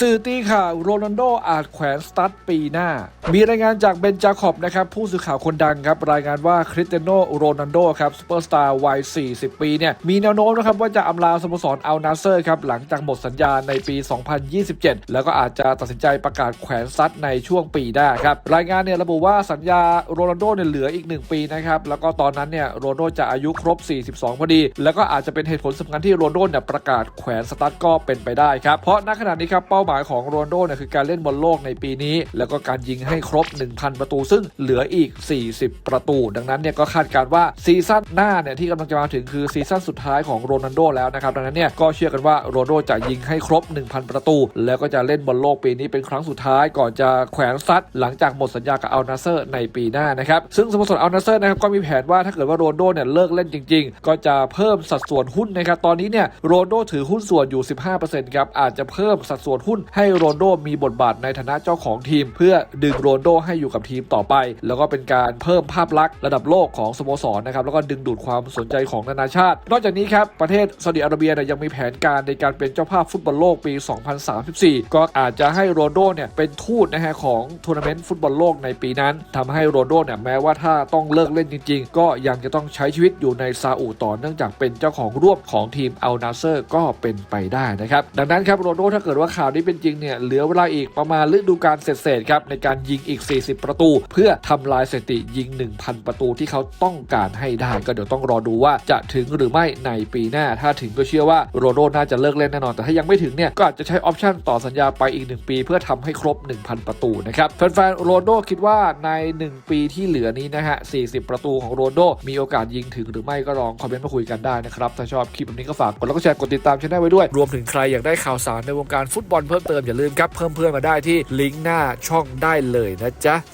สื่อตีข่าวโรนัลโดอาจแขวนสตั๊ดปีหน้า มีรายงานจากเบนจาคอบนะครับผู้สื่อข่าวคนดังครับรายงานว่าคริสเตียโนโรนัลโดครับซูเปอร์สตาร์วัย 40 ปีเนี่ยมีแนวโน้มนะครับว่าจะอำลาสโมสรอัลนาเซอร์ครับหลังจากหมดสัญญาในปี 2027 แล้วก็อาจจะตัดสินใจประกาศแขวนสตั๊ดในช่วงปีหน้าครับรายงานเนี่ยระบุว่าสัญญาโรนัลโดเนี่ยเหลืออีก 1 ปีนะครับแล้วก็ตอนนั้นเนี่ยโรนัลโดจะอายุครบ 42 พอดี แล้วก็อาจจะเป็นเหตุผลสำคัญที่โรนัลโดเนี่ยประกาศแขวนสตั๊ดก็เป็นไปได้ครับเพราะณขณะนี้ครับเป้าหมายของโรนโดเนี่ยคือการเล่นบอลโลกในปีนี้ แล้วก็การยิงให้ครบ 1,000 ประตู ซึ่งเหลืออีก 40 ประตู ดังนั้นเนี่ยก็คาดการณ์ว่าซีซั่นหน้าเนี่ยที่กำลังจะมาถึงคือซีซั่นสุดท้ายของโรนัลโดแล้วนะครับดังนั้นเนี่ยก็เชื่อกันว่าโรนโดจะยิงให้ครบ 1,000 ประตู แล้วก็จะเล่นบอลโลกปีนี้เป็นครั้งสุดท้ายก่อนจะแขวนซัดหลังจากหมดสัญญากับอัลนาเซอร์ในปีหน้านะครับซึ่งสโมสรอัลนาเซอร์นะครับก็มีแผนว่าถ้าเกิดว่าโรนโดเนี่ยเลิกเล่นจริง ๆ ก็จะเพิ่มสัดส่วนหุ้นนะครับตอนนี้เนี่ยโรนโดถือหุ้นส่วนอยู่ 15%ครับอาจจะเพิ่มสัดส่วนหุ้นให้โรนโดมีบทบาทในฐานะเจ้าของทีม เพื่อดึงโรนโดให้อยู่กับทีมต่อไป แล้วก็เป็นการเพิ่มภาพลักษณ์ระดับโลกของสโมสรนะครับแล้วก็ดึงดูดความสนใจของนานาชาติ นอกจากนี้ครับประเทศซาอุดิอาระเบียยังมีแผนการในการเป็นเจ้าภาพฟุตบอลโลกปี 2034 ก็อาจจะให้โรนโดเนี่ยเป็นทูตนะฮะของทัวร์นาเมนต์ฟุตบอลโลกในปีนั้นทำให้โรนโดเนี่ยแม้ว่าถ้าต้องเลิกเล่นจริง ๆ ก็ยังจะต้องใช้ชีวิตอยู่ในซาอุต่อเนื่องจากเป็นเจ้าของร่วมของทีมอัลนาเซอร์ก็เป็นไปได้นะครับดังนั้นครับโรนโดถ้าเกิดว่าข่าวนี้เป็นจริงเนี่ยเหลือเวลาอีกประมาณฤดูกาลเสร็จๆครับในการยิงอีก 40 ประตู เพื่อทำลายสถิติยิง 1,000 ประตูที่เขาต้องการให้ได้ก็เดี๋ยวต้องรอดูว่าจะถึงหรือไม่ในปีหน้า ถ้าถึงก็เชื่อว่าโรนัลโดน่าจะเลิกเล่นแน่นอนแต่ถ้ายังไม่ถึงเนี่ยก็อาจจะใช้ออปชั่นต่อสัญญาไปอีก 1 ปี เพื่อทำให้ครบ 1,000 ประตูนะครับแฟนๆโรนัลโดคิดว่าใน 1 ปีที่เหลือนี้นะฮะ 40 ประตูของโรนัลโดมีโอกาสยิงถึงหรือไม่ก็ลองคอมเมนต์มาคุยกันได้นะครับถ้าชอบคลิปแบบนี้ก็ฝากกดไลค์กดแชร์กดติดตามช่องไว้ด้วยรวมถึงใครอยากได้ข่าวสารในวงการฟุตบอลเพิ่มเติมอย่าลืมครับเพิ่มเพื่อนมาได้ที่ลิงก์หน้าช่องได้เลยนะจ๊ะ